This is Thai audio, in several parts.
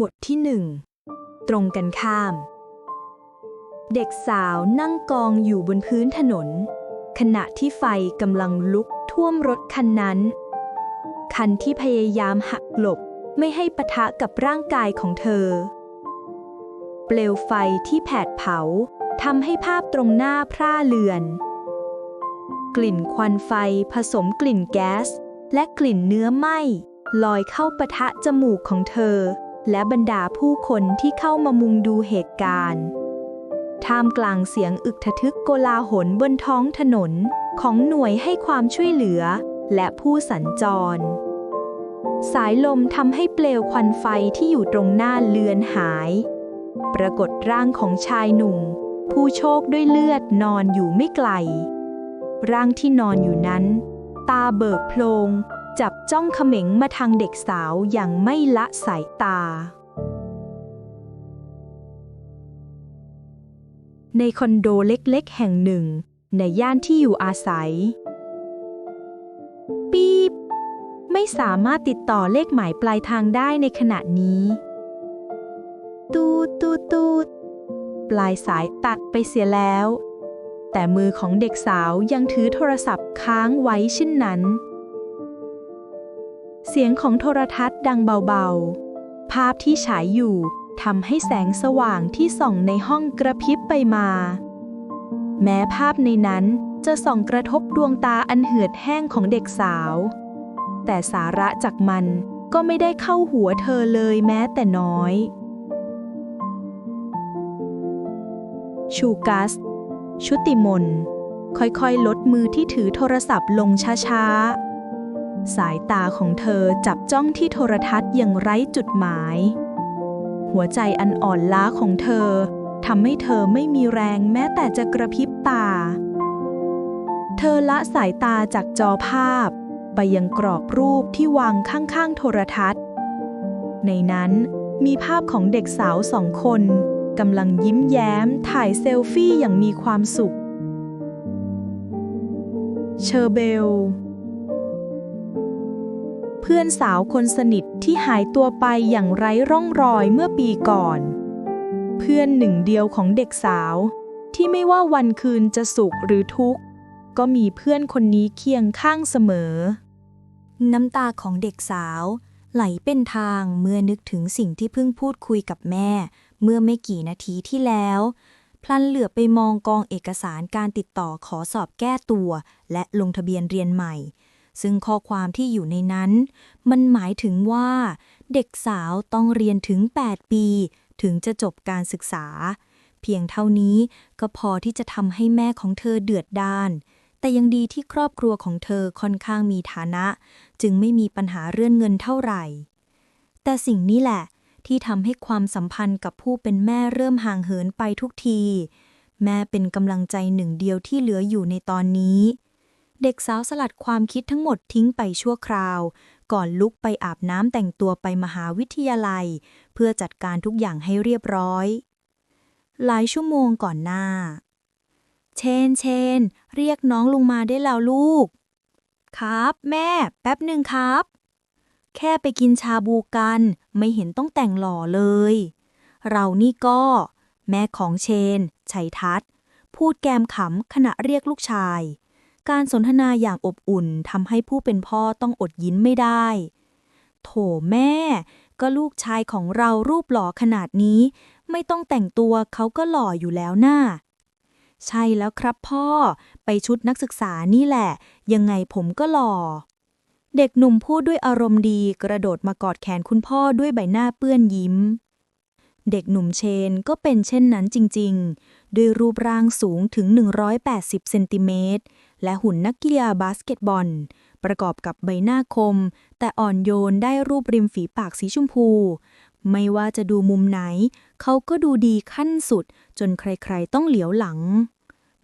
บทที่หนึ่งตรงกันข้าม เด็กสาวนั่งกองอยู่บนพื้นถนน ขณะที่ไฟกำลังลุกท่วมรถคันนั้น คันที่พยายามหักหลบไม่ให้ปะทะกับร่างกายของเธอ เปลวไฟที่แผดเผาทำให้ภาพตรงหน้าพร่าเลือน กลิ่นควันไฟผสมกลิ่นแก๊ส และกลิ่นเนื้อไหม้ลอยเข้าปะทะจมูกของเธอ และบรรดาผู้คนที่เข้ามามุงดูเหตุการณ์ท่ามกลางเสียงอึกทะทึกโกลาหลบนท้องถนนของหน่วยให้ความช่วยเหลือและผู้สัญจร สายลมทำให้เปลวควันไฟที่อยู่ตรงหน้าเลือนหาย ปรากฏร่างของชายหนุ่ม ผู้โชคด้วยเลือดนอนอยู่ไม่ไกล ร่างที่นอนอยู่นั้น ตาเบิกโพลง จับจ้องเขม็งมาทางเด็กสาวอย่างไม่ละสายตา ในคอนโดเล็กๆ แห่งหนึ่ง ในย่านที่อยู่อาศัย ปี๊บ ไม่สามารถติดต่อเลขหมายปลายทางได้ในขณะนี้ ตูดตูดตูดปลายสายตัดไปเสียแล้ว แต่มือของเด็กสาวยังถือโทรศัพท์ค้างไว้เช่นนั้น เสียงของโทรทัศน์ดังเบาๆ ภาพที่ฉายอยู่ทำให้แสงสว่างที่ส่องในห้องกระพริบไปมา แม้ภาพในนั้นจะส่องกระทบดวงตาอันเหือดแห้งของเด็กสาว แต่สาระจากมันก็ไม่ได้เข้าหัวเธอเลยแม้แต่น้อย ชูกัส ชุติมน ค่อยๆ ลดมือที่ถือโทรศัพท์ลงช้าๆ สายตาของเธอจับจ้องที่โทรทัศน์อย่างไร้จุดหมาย หัวใจอันอ่อนล้าของเธอทำให้เธอไม่มีแรงแม้แต่จะกระพริบตา เธอละสายตาจากจอภาพ ไปยังกรอบรูปที่วางข้างๆโทรทัศน์ ในนั้นมีภาพของเด็กสาวสองคนกำลังยิ้มแย้มถ่ายเซลฟี่อย่างมีความสุข เชอร์เบล พื่อนสาวคนสนิทที่หายตัวไปอย่างไร้ร่องรอยเมื่อปีก่อน เพื่อนหนึ่งเดียวของเด็กสาว ที่ไม่ว่าวันคืนจะสุขหรือทุกข์ ก็มีเพื่อนคนนี้เคียงข้างเสมอ น้ำตาของเด็กสาว ไหลเป็นทางเมื่อนึกถึงสิ่งที่เพิ่งพูดคุยกับแม่ เมื่อไม่กี่นาทีที่แล้ว พลันเหลือไปมองกองเอกสารการติดต่อขอสอบแก้ตัว และลงทะเบียนเรียนใหม่ ซึ่งข้อความที่อยู่ในนั้น มันหมายถึงว่า เด็กสาวต้องเรียนถึง 8 ปี ถึงจะจบการศึกษา เพียงเท่านี้ก็พอที่จะทำให้แม่ของเธอเดือดดาลแต่ยังดีที่ครอบครัวของเธอค่อนข้างมีฐานะ จึงไม่มีปัญหาเรื่องเงินเท่าไหร่ แต่สิ่งนี้แหละ ที่ทำให้ความสัมพันธ์กับผู้เป็นแม่เริ่มห่างเหินไปทุกที แม่เป็นกำลังใจหนึ่งเดียวที่เหลืออยู่ในตอนนี้ เด็กสาวสลัดความคิดทั้งหมดทิ้งไปชั่วคราว ก่อนลุกไปอาบน้ำแต่งตัวไปมหาวิทยาลัย เพื่อจัดการทุกอย่างให้เรียบร้อย หลายชั่วโมงก่อนหน้า เชนเชน เรียกน้องลงมาได้แล้วลูก ครับ แม่ แป๊บหนึ่งครับ แค่ไปกินชาบูกัน ไม่เห็นต้องแต่งหล่อเลย เรานี่ก็ แม่ของเชน ชัยทัศน์ พูดแกมขำขณะเรียกลูกชาย การสนทนาอย่างอบอุ่นทำให้ผู้เป็นพ่อต้องอดยิ้มไม่ได้ โถแม่ ก็ลูกชายของเรารูปหล่อขนาดนี้ ไม่ต้องแต่งตัวเขาก็หล่ออยู่แล้วน่าใช่แล้วครับพ่อ ไปชุดนักศึกษานี่แหละ ยังไงผมก็หล่อ เด็กหนุ่มพูดด้วยอารมณ์ดีกระโดดมากอดแขนคุณพ่อด้วยใบหน้าเปื้อนยิ้ม เด็กหนุ่มเชนก็เป็นเช่นนั้นจริง ๆ ด้วยรูปร่างสูงถึง 180 เซนติเมตร และหุ่นนักกีฬาบาสเกตบอล ประกอบกับใบหน้าคม แต่อ่อนโยนได้รูปริมฝีปากสีชมพู ไม่ว่าจะดูมุมไหน เขาก็ดูดีขั้นสุด จนใครๆต้องเหลียวหลัง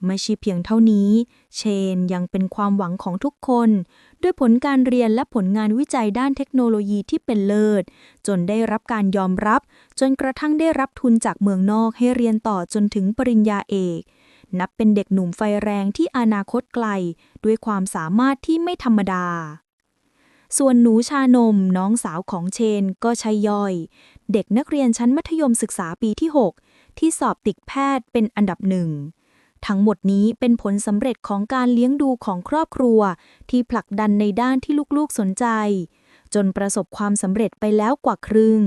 ไม่ใช่เพียงเท่านี้ เชนยังเป็นความหวังของทุกคน ด้วยผลการเรียนและผลงานวิจัยด้านเทคโนโลยีที่เป็นเลิศ จนได้รับการยอมรับ จนกระทั่งได้รับทุนจากเมืองนอกให้เรียนต่อจนถึงปริญญาเอก นับเป็นเด็กหนุ่มไฟแรงที่อนาคตไกล ด้วยความสามารถที่ไม่ธรรมดา ส่วนหนูชานมน้องสาวของเชนก็ใช่ย่อย เด็กนักเรียนชั้นมัธยมศึกษาปีที่ 6 ที่สอบติดแพทย์เป็นอันดับหนึ่งทั้งหมดนี้เป็นผลสำเร็จของการเลี้ยงดูของครอบครัว ที่ผลักดันในด้านที่ลูกๆสนใจ จนประสบความสำเร็จไปแล้วกว่าครึ่ง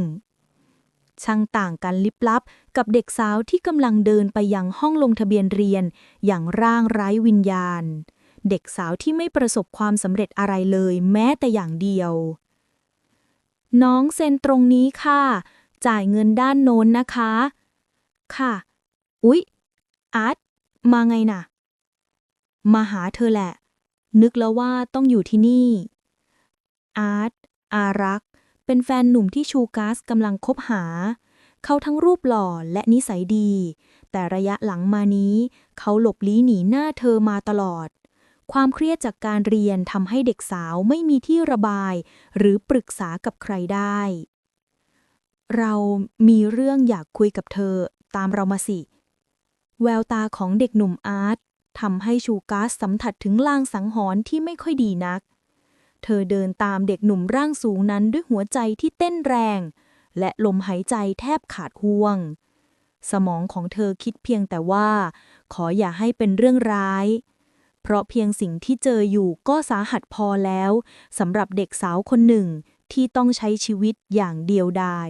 ช่างต่างกันลิบลับ กับเด็กสาวที่กำลังเดินไปยังห้องลงทะเบียนเรียน อย่างร่างไร้วิญญาณ เด็กสาวที่ไม่ประสบความสำเร็จอะไรเลยแม้แต่อย่างเดียว น้องเซ็นตรงนี้ค่ะ จ่ายเงินด้านโน้นนะคะ ค่ะ อุ๊ย อาร์ตมาไงน่ะ มาหาเธอแหละ นึกแล้วว่าต้องอยู่ที่นี่ อาร์ตอารัก เป็นแฟนหนุ่มที่ชูกัสกำลังคบหา เขาทั้งรูปหล่อและนิสัยดี แต่ระยะหลังมานี้ เขาหลบลี้หนีหน้าเธอมาตลอด ความเครียดจากการเรียนทำให้เด็กสาวไม่มีที่ระบาย หรือปรึกษากับใครได้ เรามีเรื่องอยากคุยกับเธอ ตามเรามาสิ แววตาของเด็กหนุ่มอาร์ตทำให้ชูกัสสัมผัสถึงลางสังหรณ์ที่ไม่ค่อยดีนัก เธอเดินตามเด็กหนุ่มร่างสูงนั้นด้วยหัวใจที่เต้นแรง และลมหายใจแทบขาดห่วง สมองของเธอคิดเพียงแต่ว่า ขออย่าให้เป็นเรื่องร้าย เพราะเพียงสิ่งที่เจออยู่ก็สาหัสพอแล้วสำหรับเด็กสาวคนหนึ่งที่ต้องใช้ชีวิตอย่างเดียวดาย